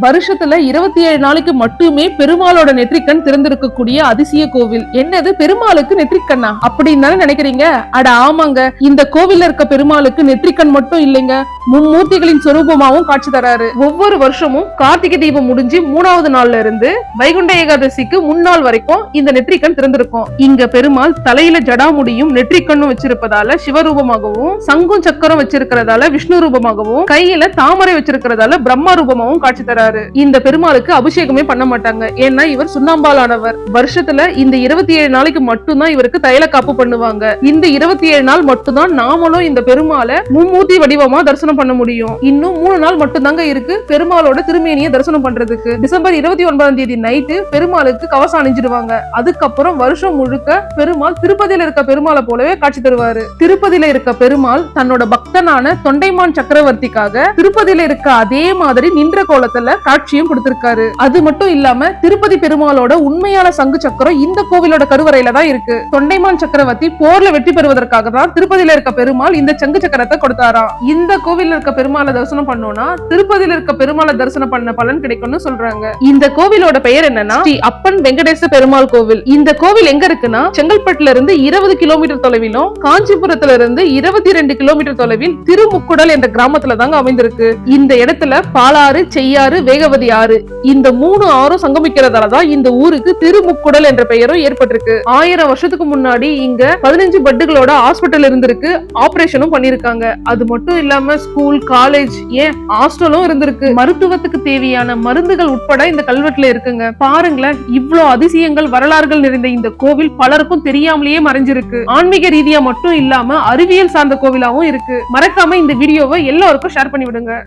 வருஷத்துல இருபத்தி ஏழு நாளைக்கு மட்டுமே பெருமாளோட நெற்றிக்கண் திறந்திருக்கக்கூடிய அதிசய கோவில். என்னது? பெருமாளுக்கு நெற்றிக்கண்ணா? அப்படின்னு தானே நினைக்கிறீங்க? அட ஆமாங்க. இந்த கோவில்ல இருக்க பெருமாளுக்கு நெற்றிக்கண் மட்டும் இல்லைங்க. மும்மூர்த்திகளின் சொரூபமாவும் காட்சி தராரு. ஒவ்வொரு வருஷமும் கார்த்திகை தீபம் முடிஞ்சு மூணாவது நாள்ல இருந்து வைகுண்ட ஏகாதசிக்கு முன்னாள் வரைக்கும் இந்த நெற்றிக்கண் திறந்திருக்கும். இங்க பெருமாள் தலையில ஜடாமுடியும் நெற்றிக்கண்ணும் வச்சிருப்பதால சிவரூபமாகவும் சங்கும் சக்கரம் வச்சிருக்கிறதால விஷ்ணு ரூபமாகவும் கையில தாமரை வச்சிருக்கிறதால பிரம்மா ரூபமாகவும் காட்சி தராரு. இந்த பெருமாளுக்கு அபிஷேகமே பண்ண மாட்டாங்க. ஏன்னா இவர் சுண்ணாம்பாலானவர். வருஷத்துல இந்த இருபத்தி ஏழு நாளைக்கு மட்டும்தான் இவருக்கு தைல காப்பு பண்ணுவாங்க. இந்த இருபத்தி ஏழு நாள் மட்டும்தான் நாமளும் இந்த பெருமாளை மும்மூர்த்தி வடிவமா தரிசனம் பண்ண முடியும். இன்னும் மூணு நாள் மட்டும்தாங்க இருக்கு பெருமாளோட திருமேனியை தரிசனம் பண்றதுக்கு. டிசம்பர் இருபத்தி ஒன்பதாம் தேதி நைட்டு பெருமாளுக்கு கவசம் அணிஞ்சிடுவாங்க அதுக்கப்புறம் வருஷம் முழுக்க பெருமாள் திருப்பதியில இருக்க பெருமாளை போலவே காட்சி தருவாரு. திருப்பதியில இருக்க பெருமாள் தன்னோட பக்தனான தொண்டைமான் சக்கரவர்த்திக்காக திருப்பதியில இருக்க அதே மாதிரி நின்ற கோலத்துல காட்சியும் கொடுத்திருக்காரு. அது மட்டும் இல்லாம திருப்பதி பெருமாளோட உண்மையான சங்கு சக்கரம் இந்த கோவிலோட கருவறையில தான் இருக்கு. தொண்டைமான் சக்கரவர்த்தி போர்ல வெற்றி பெறுவதற்காக தான் திருப்பதியில இருக்க பெருமாள் இந்த சங்கு சக்கரத்தை கொடுத்தாராம். இந்த கோவில்ல இருக்க பெருமாளை தரிசனம் பண்ணோம்னா திருப்பதியில இருக்க பெருமாளை தரிசனம் பண்ண பலன் கிடைக்கும்னு சொல்றாங்க. இந்த கோவிலோட பெயர் என்னன்னா ஸ்ரீ அப்பன் வெங்கடேச பெருமாள் கோவில். இந்த கோவில் எங்க இருக்குன்னா செங்கல்பட்டுல இருந்து இருபது கிலோமீட்டர் தொலைவிலும் காஞ்சிபுரத்துல இருந்து இருபத்தி ரெண்டு கிலோமீட்டர் தொலைவில் திருமுக்குடல் என்ற கிராமத்துல தாங்க அமைந்திருக்கு. இந்த இடத்துல பாலாறு செய்யாறு வேகவதி ஆறு. இந்த மூணு ஆறும் சங்கமிக்கிறதால தான் இந்த ஊருக்கு திருமுக்குடல் என்ற பெயரும் ஏற்பட்டிருக்கு. ஆயிரம் வருஷத்துக்கு முன்னாடி இங்க பதினஞ்சு பெட்டுகளோட ஹாஸ்பிட்டல் இருந்திருக்கு. ஆபரேஷனும் பண்ணிருக்காங்க அது மட்டும் இல்லாம ஸ்கூல் காலேஜ் ஏன் ஹாஸ்டலும் இருந்திருக்கு. மருத்துவத்துக்கு தேவையான மருந்துகள் உட்பட இந்த கல்வெட்டுல இருக்குங்க. பாருங்களேன் இவ்வளவு அதிசயங்கள் வரலாறுகள் நிறைந்த இந்த கோவில் பலருக்கும் தெரியாமலேயே மறைஞ்சிருக்கு. ஆன்மீக ரீதியா மட்டும் இல்லாம அறிவியல் சார்ந்த கோவிலாவும் இருக்கு. மறக்காம இந்த வீடியோவை எல்லாருக்கும் ஷேர் பண்ணி விடுங்க